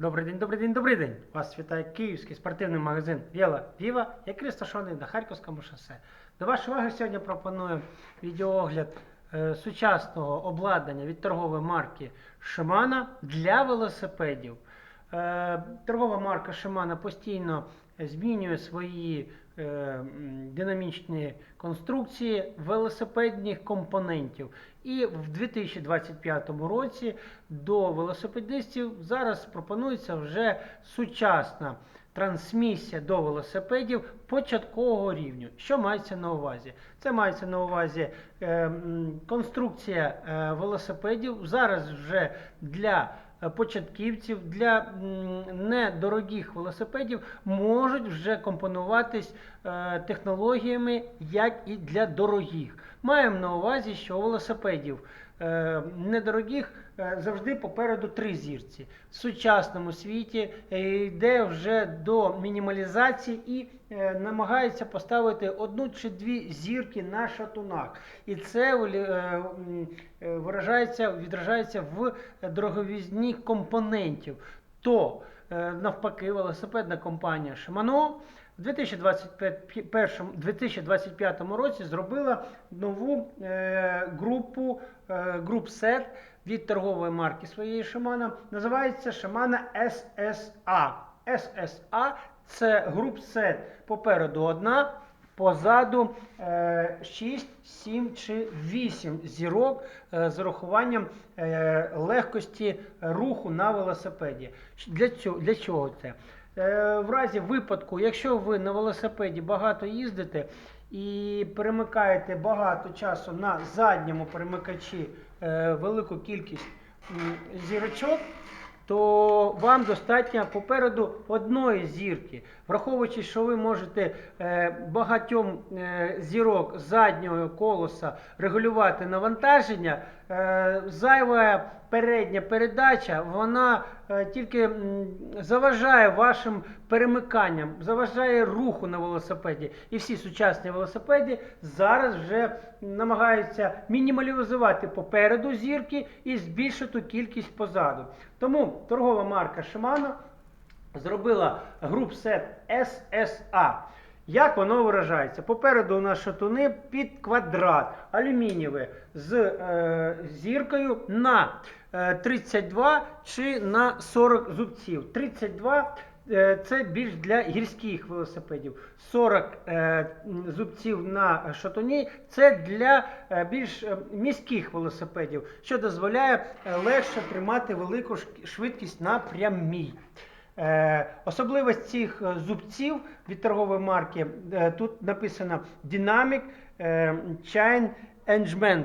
Добрий день, добрий день, добрий день. Вас вітає київський спортивний магазин Віла Віва, який розташований на Харківському шосе. До вашої уваги сьогодні пропоную відеоогляд е, сучасного обладнання від торгової марки Shimano для велосипедів. Е, торгова марка Shimano постійно змінює свої е, динамічні конструкції велосипедних компонентів. І в 2025 році до велосипедистів зараз пропонується вже сучасна трансмісія до велосипедів початкового рівню. Що мається на увазі? Це мається на увазі е, конструкція е, велосипедів. Зараз вже для початківців, для недорогих велосипедів можуть вже компонуватись е, технологіями, як і для дорогих. Маємо на увазі, що велосипедів е, недорогих е, завжди попереду три зірці. В сучасному світі е, йде вже до мінімалізації і е, намагається поставити одну чи дві зірки на шатунах. І це е, е, виражається, відражається в дороговізні компонентів. То е, навпаки, велосипедна компанія Shimano в 2025, 2025 році зробила нову е, групу е, груп сет від торгової марки своєї Shimano. Називається Shimano SSA. SSA це груп сет попереду одна. Позаду е, 6, 7 чи 8 зірок е, з урахуванням е, легкості руху на велосипеді. Для цього, для чого це? Е, в разі випадку, якщо ви на велосипеді багато їздите і перемикаєте багато часу на задньому перемикачі е, велику кількість зірочок, то вам достатньо попереду одної зірки. Враховуючи, що ви можете е, багатьом зірок заднього колеса регулювати навантаження, зайва передня передача, вона е, тільки заважає вашим перемиканням, заважає руху на велосипеді. І всі сучасні велосипеді зараз вже намагаються мінімалізувати попереду зірки і збільшити кількість позаду. Тому торгова марка Shimano зробила груп сет SSA. Як воно виражається? Попереду у нас шатуни під квадрат алюмінієві з е, зіркою на е, 32 чи на 40 зубців. 32 е, це більш для гірських велосипедів. 40 е, зубців на шатуні це для е, більш е, міських велосипедів, що дозволяє е, легше тримати велику швидкість на прямій. Е, особливість цих е, зубців від торгової марки е, тут написано Dynamic Chain Engagement.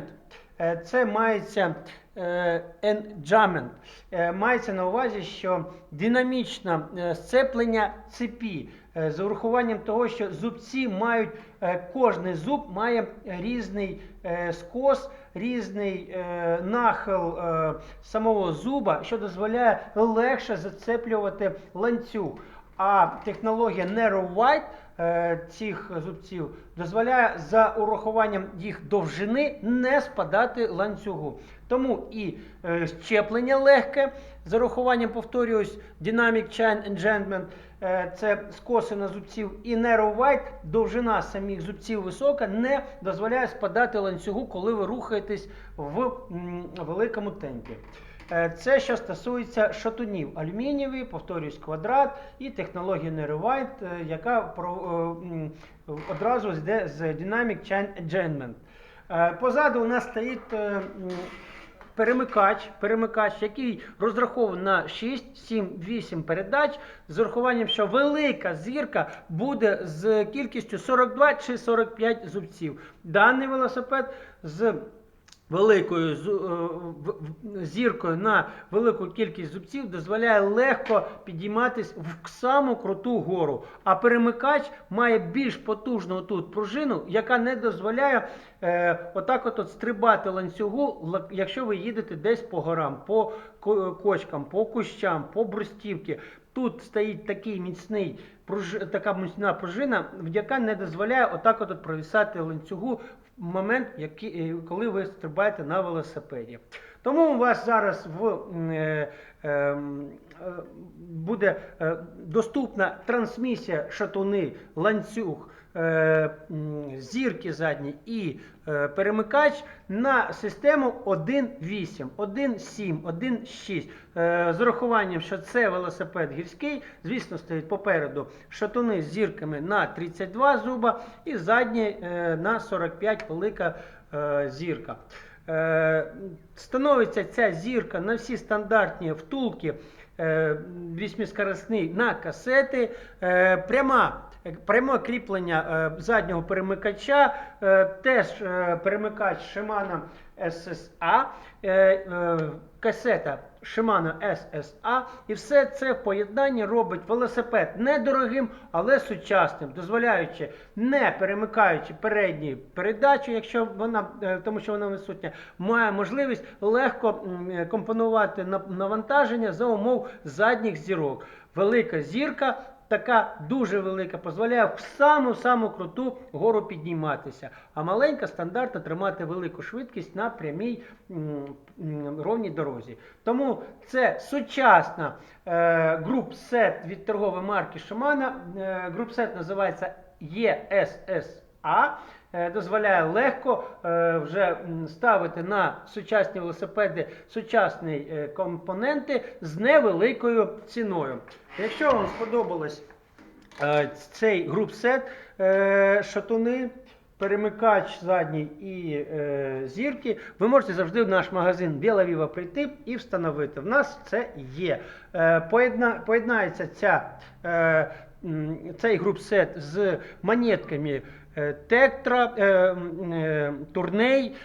Це мається engagement. Е, Мається на увазі, що динамічне сцеплення цепі з урахуванням того, що зубці мають, кожний зуб має різний скос, різний е, нахил е, самого зуба, що дозволяє легше зацеплювати ланцюг. А технологія Narrow White е, цих зубців дозволяє за урахуванням їх довжини не спадати ланцюгу. Тому і е, щеплення легке, з урахуванням, повторююсь, Dynamic Chain Enchantment, е, це скоси на зубців, і Narrow довжина самих зубців висока, не дозволяє спадати ланцюгу, коли ви рухаєтесь в великому темпі. Е, Це що стосується шатунів алюмінієві, повторюсь, квадрат і технологія Nerewhite, е, яка е, одразу йде з Dynamic Chain Enchantment. Е, Позаду у нас стоїть перемикач, перемикач, який розрахований на 6, 7, 8 передач, з урахуванням, що велика зірка буде з кількістю 42 чи 45 зубців. Даний велосипед з великою е, зіркою на велику кількість зубців дозволяє легко підійматись в саму круту гору. А перемикач має більш потужну тут пружину, яка не дозволяє е, отак от, стрибати ланцюгу, якщо ви їдете десь по горам, по кочкам, по кущам, по брустівці. Тут стоїть такий міцний така міцна пружина, яка не дозволяє отак от, провісати ланцюгу момент, який, е, коли ви стрибаєте на велосипеді. Тому у вас зараз в е, ем, е, буде е, доступна трансмісія шатуни, ланцюг, зірки задні і е, перемикач на систему 1.8, 1.7, 1.6. Е, З урахуванням, що це велосипед гірський, звісно, стоїть попереду шатуни з зірками на 32 зуба і задні е, на 45 велика е, зірка. Е, Становиться ця зірка на всі стандартні втулки е, вісьмискоростний на касети. Е, Пряма, пряме кріплення е, заднього перемикача, е, теж е, перемикач Shimano SSA, касета Shimano SSA. І все це в поєднанні робить велосипед недорогим, але сучасним, дозволяючи, не перемикаючи передню передачу, якщо вона, тому що вона відсутня, має можливість легко компонувати на- навантаження за умов задніх зірок. Велика зірка. Така дуже велика, дозволяє в саму-саму круту гору підніматися, а маленька стандартна тримати велику швидкість на прямій ровній дорозі. Тому це сучасна е, груп-сет від торгової марки Шимана. Е, груп-сет називається ESSA. Е, дозволяє легко е, вже ставити на сучасні велосипеди сучасні е, компоненти з невеликою ціною. Якщо вам сподобалось цей груп-сет, шатуни, перемикач задній і зірки, ви можете завжди в наш магазин Біла Віва прийти і встановити. В нас це є. Поєдна, поєднається ця, цей груп-сет з монетками е, Тектра, е, е, Турней.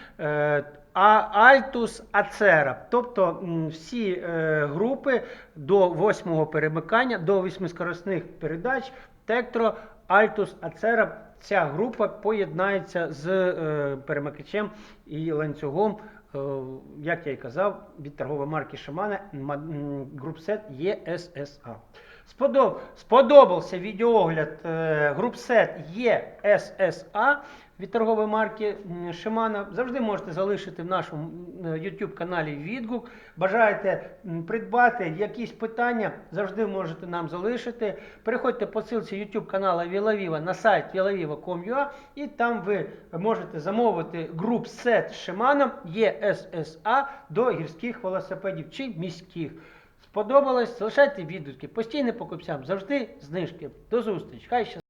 Альтус Ацера, тобто всі групи до восьмого перемикання, до восьмискорисних передач, Тектро, Альтус Ацера. Ця група поєднається з перемикачем і ланцюгом, як я і казав, від торгової марки Shimano групсет ESSA. Сподоб, сподобався відеоогляд е, групсет ESSA від торгової марки Shimano. Завжди можете залишити в нашому YouTube каналі відгук. Бажаєте придбати якісь питання, завжди можете нам залишити. Переходьте по ссылці YouTube каналу Вілавіва на сайт vilaviva.com.ua і там ви можете замовити груп сет Shimano ESSA до гірських велосипедів чи міських. Сподобалось? Залишайте відгуки. Постійним покупцям завжди знижки. До зустрічі. Хай щастить!